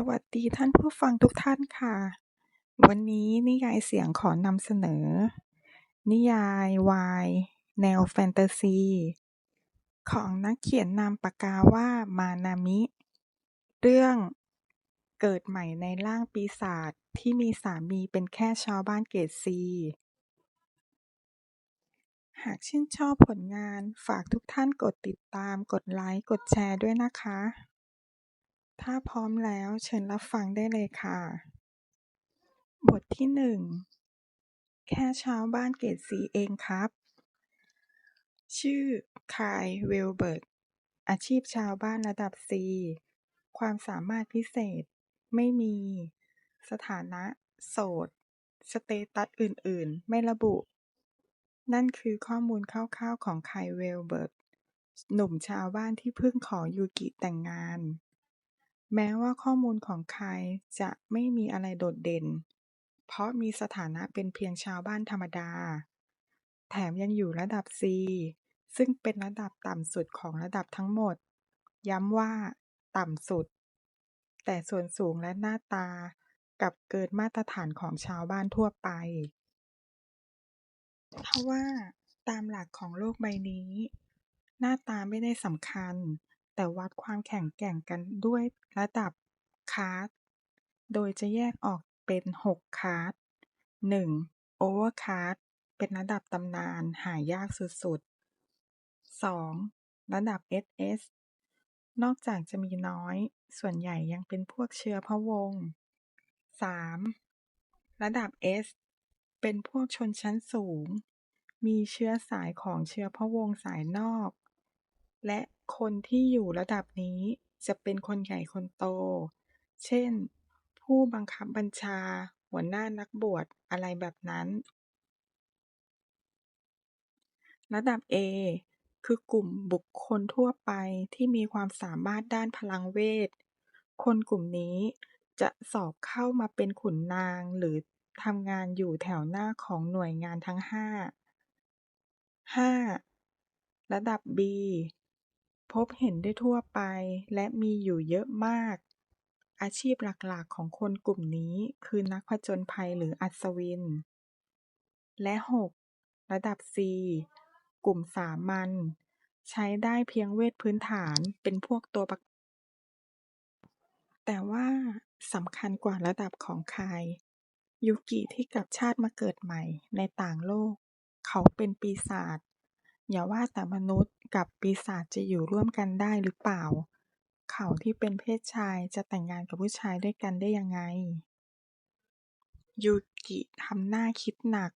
สวัสดีท่านผู้ฟังทุกท่านค่ะ วันนี้นิยายเสียงขอนำเสนอ นิยายวายแนวแฟนตาซี ของนักเขียนนามปากกาว่ามานามิ เรื่องเกิดใหม่ในร่างปีศาจที่มีสามีเป็นแค่ชาวบ้านเกรดซี หากชื่นชอบผลงานฝากทุกท่านกดติดตามกดไลค์ กดแชร์ด้วยนะคะ ถ้าพร้อมแล้วเชิญรับฟังได้เลยค่ะ บทที่หนึ่ง แค่ชาวบ้านเกรดสีเองครับ ชื่อ คายเวลเบิร์ตอาชีพชาวบ้านระดับ C ความสามารถพิเศษ ไม่มี สถานะ โสด สเตตัสอื่น ๆ ไม่ระบุ นั่นคือข้อมูลคร่าวๆของคายเวลเบิร์ตหนุ่มชาวบ้านที่เพิ่งขอยูกิแต่งงาน แม้ว่าข้อมูลของใครจะไม่มีอะไรโดดเด่น เพราะมีสถานะเป็นเพียงชาวบ้านธรรมดา แถมยังอยู่ระดับ C ซึ่งเป็นระดับต่ำสุดของระดับทั้งหมด ย้ำว่า ต่ำสุด แต่ส่วนสูงและหน้าตากับเกินมาตรฐานของชาวบ้านทั่วไป ทว่าตามหลักของโลกใบนี้ หน้าตาไม่ได้สำคัญ แต่วัดความแข็งแกร่งกันด้วยระดับคลาส โดยจะแยกออกเป็น6คลาส 1. โอเวอร์คลาส เป็นระดับตำนานหายากสุดๆ 2. ระดับ SS นอกจากจะมีน้อย ส่วนใหญ่ยังเป็นพวกเชื้อพระวงศ์ 3. ระดับ S เป็นพวกชนชั้นสูง มีเชื้อสายของเชื้อพระวงศ์สายนอก และคนที่อยู่ระดับนี้จะเป็นคนใหญ่คนโต เช่น ผู้บังคับบัญชา หัวหน้านักบวช อะไรแบบนั้น ระดับ A คือกลุ่มบุคคลทั่วไปที่มีความสามารถด้านพลังเวท คนกลุ่มนี้จะสอบเข้ามาเป็นขุนนางหรือทำงานอยู่แถวหน้าของหน่วยงานทั้งห้า 5. ระดับ B พบเห็นได้ทั่วไปและมีอยู่เยอะมาก อาชีพหลัก ๆ ของคนกลุ่มนี้คือนักผจญภัยหรืออัศวิน และ 6. ระดับ C กลุ่มสามัญ ใช้ได้เพียงเวทพื้นฐานเป็นพวกตัวประแต่ว่าสำคัญกว่าระดับของใครยูกิที่กลับชาติมาเกิดใหม่ในต่างโลก เขาเป็นปีศาจอย่าว่าแต่มนุษย์ กับปีศาจจะอยู่ร่วมกันได้หรือเปล่า เขาที่เป็นเพศชายจะแต่งงานกับผู้ชายด้วยกันได้ยังไง ยูกิทำหน้าคิดหนัก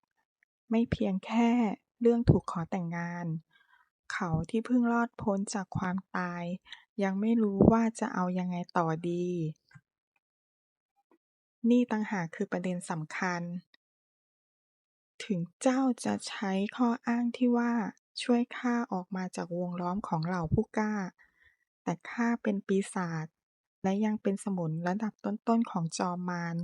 ไม่เพียงแค่เรื่องถูกขอแต่งงาน เขาที่เพิ่งรอดพ้นจากความตาย ยังไม่รู้ว่าจะเอายังไงต่อดี นี่ต่างหากคือประเด็นสำคัญ ถึงเจ้าจะใช้ข้ออ้างที่ว่า ช่วยข้าออกมาจากวงล้อมของเหล่าผู้กล้า แต่ข้าเป็นปีศาจและยังเป็นสมุนระดับต้นๆของจอมมาร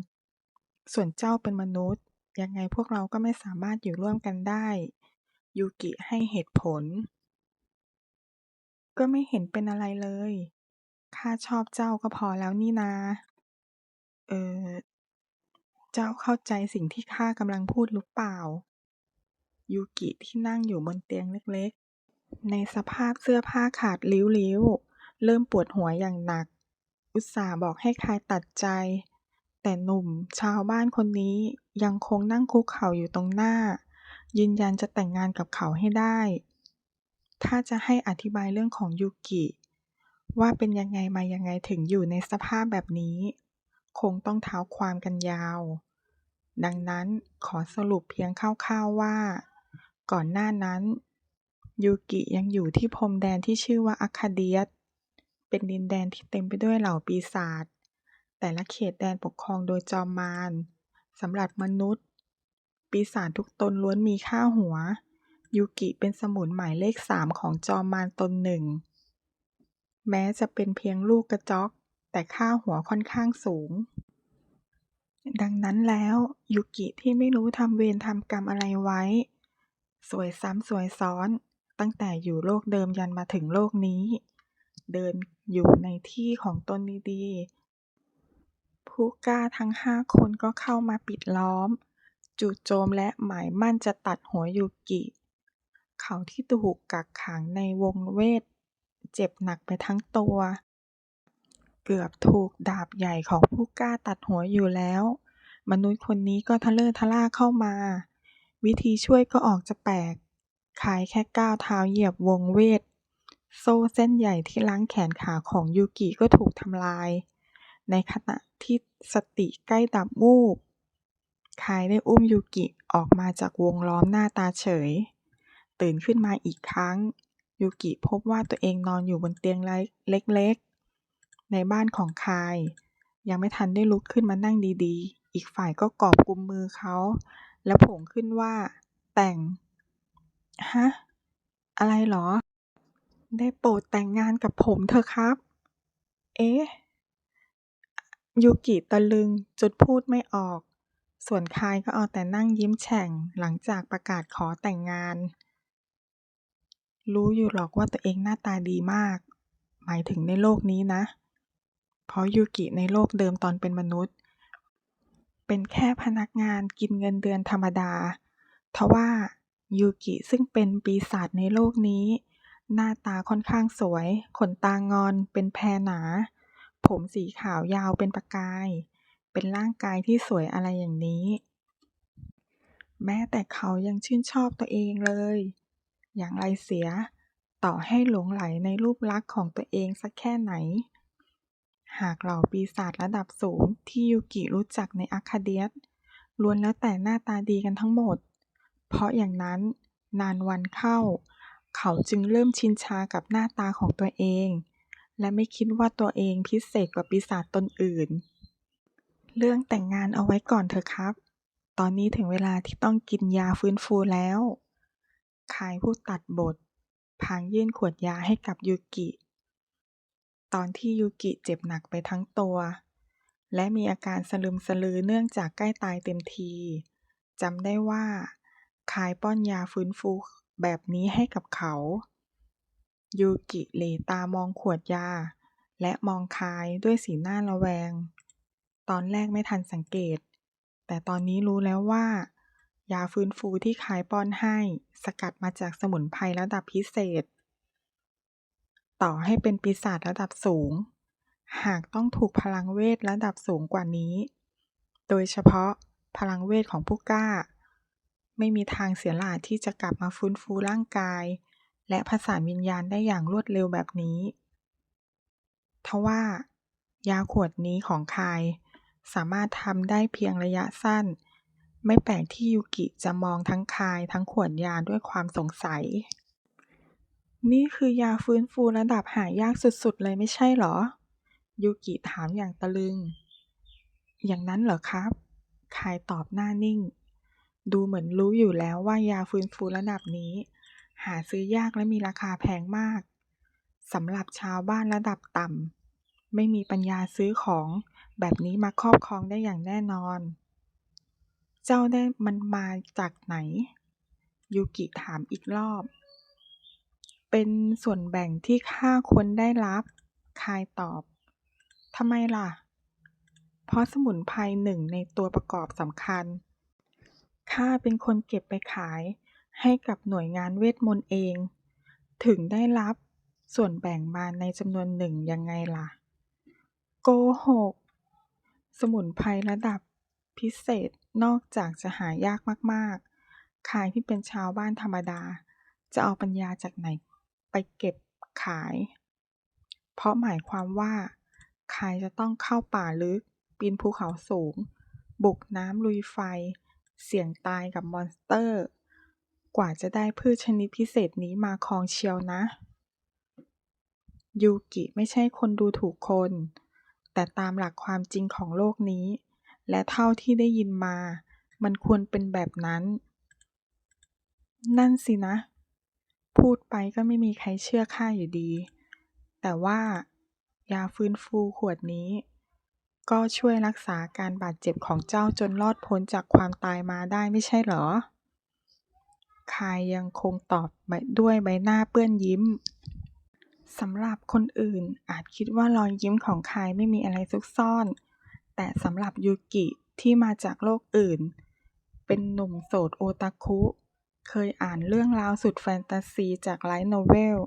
ส่วนเจ้าเป็นมนุษย์ ยังไงพวกเราก็ไม่สามารถอยู่ร่วมกันได้ ยูกิให้เหตุผล ก็ไม่เห็นเป็นอะไรเลย ข้าชอบเจ้าก็พอแล้วนี่นา เออ เจ้าเข้าใจสิ่งที่ข้ากำลังพูดหรือเปล่า ยูกิที่นั่งอยู่บนเตียงเล็กๆ ในสภาพเสื้อผ้าขาดลิ้วๆ เริ่มปวดหัวอย่างหนัก อุตส่าห์บอกให้คายตัดใจ แต่หนุ่มชาวบ้านคนนี้ยังคงนั่งคุกเข่าอยู่ตรงหน้า ยืนยันจะแต่งงานกับเขาให้ได้ ถ้าจะให้อธิบายเรื่องของยูกิ ว่าเป็นยังไงมายังไงถึงอยู่ในสภาพแบบนี้ คงต้องเท้าความกันยาวดังนั้นขอสรุปเพียงคร่าวๆว่า ก่อนหน้านั้น ยูกิยังอยู่ที่พรมแดนที่ชื่อว่าอาคาเดียสเป็นดินแดนที่เต็มไปด้วยเหล่าปีศาจแต่ละเขตแดนปกครองโดยจอมมารสำหรับมนุษย์ ปีศาจทุกตนล้วนมีค่าหัว ยูกิเป็นสมุนหมายเลขสามของจอมมารตนหนึ่ง แม้จะเป็นเพียงลูกกระจอก แต่ค่าหัวค่อนข้างสูง ดังนั้นแล้วยูกิที่ไม่รู้ทำเวรทำกรรมอะไรไว้ สวยซ้ำสวยซ้อน ตั้งแต่อยู่โลกเดิมยันมาถึงโลกนี้ เดินอยู่ในที่ของตนดีๆ ผู้กล้าทั้งห้าคนก็เข้ามาปิดล้อม จู่โจมและหมายมั่นจะตัดหัวยูกิ เขาที่ถูกกักขังในวงเวท เจ็บหนักไปทั้งตัว เกือบถูกดาบใหญ่ของผู้กล้าตัดหัวอยู่แล้ว มนุษย์คนนี้ก็ทะเลอทะล่าเข้ามา วิธีช่วยก็ออกจะแปลกคายแค่ก้าวเท้าเหยียบวงเวท โซ่เส้นใหญ่ที่ล้างแขนขาของยูกิก็ถูกทำลาย ในขณะที่สติใกล้ดับวูบคายได้อุ้มยูกิออกมาจากวงล้อมหน้าตาเฉย ตื่นขึ้นมาอีกครั้ง ยูกิพบว่าตัวเองนอนอยู่บนเตียงเล็กๆ ในบ้านของคาย ยังไม่ทันได้ลุกขึ้นมานั่งดีๆ อีกฝ่ายก็กอบกุมมือเขา แล้วโผงขึ้นว่า แต่ง ฮะ อะไรหรอ ได้โปรดแต่งงานกับผมเถอะครับ เอ๊ะ ยูกิตะลึงจนพูดไม่ออก ส่วนคายก็เอาแต่นั่งยิ้มแฉ่งหลังจากประกาศขอแต่งงาน รู้อยู่หรอกว่าตัวเองหน้าตาดีมาก หมายถึงในโลกนี้นะ เพราะยูกิในโลกเดิมตอนเป็นมนุษย์ เป็นแค่พนักงานกินเงินเดือนธรรมดา ทว่ายูกิซึ่งเป็นปีศาจในโลกนี้ หน้าตาค่อนข้างสวย ขนตางอนเป็นแพรหนา ผมสีขาวยาวเป็นประกาย เป็นร่างกายที่สวยอะไรอย่างนี้ แม้แต่เขายังชื่นชอบตัวเองเลย อย่างไรเสีย ต่อให้หลงไหลในรูปลักษณ์ของตัวเองสักแค่ไหน หากเหล่าปีศาจระดับสูงที่ยูกิรู้จักในอาคาเดียสล้วนแล้วแต่หน้าตาดีกันทั้งหมด เพราะอย่างนั้นนานวันเข้า เขาจึงเริ่มชินชากับหน้าตาของตัวเอง และไม่คิดว่าตัวเองพิเศษกว่าปีศาจตนอื่น เรื่องแต่งงานเอาไว้ก่อนเถอะครับ ตอนนี้ถึงเวลาที่ต้องกินยาฟื้นฟูแล้วคายผู้ตัดบท พางยื่นขวดยาให้กับยูกิ ตอนที่ยูกิเจ็บหนักไปทั้งตัวและมีอาการสลึมสลือเนื่องจากใกล้ตายเต็มทีจำได้ว่าคายป้อนยาฟื้นฟูแบบนี้ให้กับเขา ยูกิเหลตามองขวดยา และมองคายด้วยสีหน้าระแวง ตอนแรกไม่ทันสังเกต แต่ตอนนี้รู้แล้วว่า ยาฟื้นฟูที่คายป้อนให้ สกัดมาจากสมุนไพรระดับพิเศษ ต่อให้เป็นปีศาจระดับสูง หากต้องถูกพลังเวทระดับสูงกว่านี้ โดยเฉพาะพลังเวทของผู้กล้า ไม่มีทางเสียหลาดที่จะกลับมาฟื้นฟูร่างกาย และผสานวิญญาณได้อย่างรวดเร็วแบบนี้ ทว่ายาขวดนี้ของคาย สามารถทำได้เพียงระยะสั้น ไม่แปลกที่ยูกิจะมองทั้งคายทั้งขวดยาด้วยความสงสัย นี่คือยาฟื้นฟูระดับหายากสุด ๆ เลยไม่ใช่หรอ ยูกิถามอย่างตะลึง อย่างนั้นเหรอครับ คายตอบหน้านิ่ง ดูเหมือนรู้อยู่แล้วว่ายาฟื้นฟูระดับนี้ หาซื้อยากและมีราคาแพงมากสำหรับชาวบ้านระดับต่ำไม่มีปัญญาซื้อของแบบนี้มาครอบครองได้อย่างแน่นอน เจ้าได้มันมาจากไหน ยูกิถามอีกรอบ เป็นส่วนแบ่งที่ข้าควรได้รับ คายตอบ ทำไมล่ะ เพราะสมุนไพรหนึ่งในตัวประกอบสำคัญ ข้าเป็นคนเก็บไปขายให้กับหน่วยงานเวทมนต์เอง ถึงได้รับส่วนแบ่งมาในจำนวนหนึ่งยังไงล่ะ โกหก สมุนไพรระดับพิเศษนอกจากจะหายากมากๆคายที่เป็นชาวบ้านธรรมดา จะเอาปัญญาจากไหน ไปเก็บขาย เพราะหมายความว่าคายจะต้องเข้าป่าลึก ปีนภูเขาสูง บุกน้ำลุยไฟ เสี่ยงตายกับมอนสเตอร์ กว่าจะได้พืชชนิดพิเศษนี้มาครองเชียวนะ ยูกิไม่ใช่คนดูถูกคน แต่ตามหลักความจริงของโลกนี้ และเท่าที่ได้ยินมา มันควรเป็นแบบนั้น นั่นสินะ พูดไปก็ไม่มีใครเชื่อข้าอยู่ดี แต่ว่ายาฟื้นฟูขวดนี้ ก็ช่วยรักษาการบาดเจ็บของเจ้าจนรอดพ้นจากความตายมาได้ไม่ใช่เหรอ คายยังคงตอบด้วยใบหน้าเปื้อนยิ้มสำหรับคนอื่นอาจคิดว่ารอยยิ้มของคายไม่มีอะไรซุกซ่อน แต่สำหรับยูกิที่มาจากโลกอื่น เป็นหนุ่มโสดโอตาคุ เคยอ่านเรื่องราวสุดแฟนตาซีจากไลท์โนเวล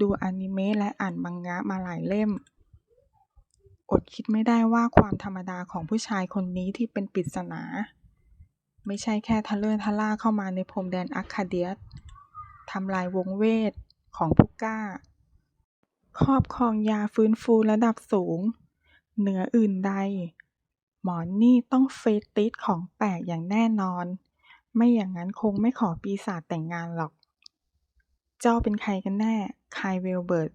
ดูอนิเมะและอ่านมังงะมาหลายเล่ม อดคิดไม่ได้ว่าความธรรมดาของผู้ชายคนนี้ที่เป็นปริศนา ไม่ใช่แค่ทะเลอทะล่าเข้ามาในพรมแดนอาคาเดียสทำลายวงเวทของผู้กล้า ครอบครองยาฟื้นฟูระดับสูง เหนืออื่นใด หมอนนี่ต้องเฟติชของแปลกอย่างแน่นอน ไม่อย่างนั้นคงไม่ขอปีศาจแต่งงานหรอก เจ้าเป็นใครกันแน่ไคลเวลเบิร์ต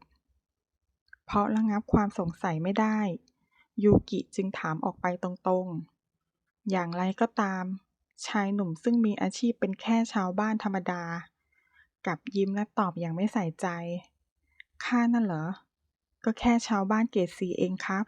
เพราะระงับความสงสัยไม่ได้ ยูกิจึงถามออกไปตรงๆ อย่างไรก็ตาม ชายหนุ่มซึ่งมีอาชีพเป็นแค่ชาวบ้านธรรมดา กับยิ้มและตอบอย่างไม่ใส่ใจ ข้านั่นเหรอ ก็แค่ชาวบ้านเกรดสีเองครับ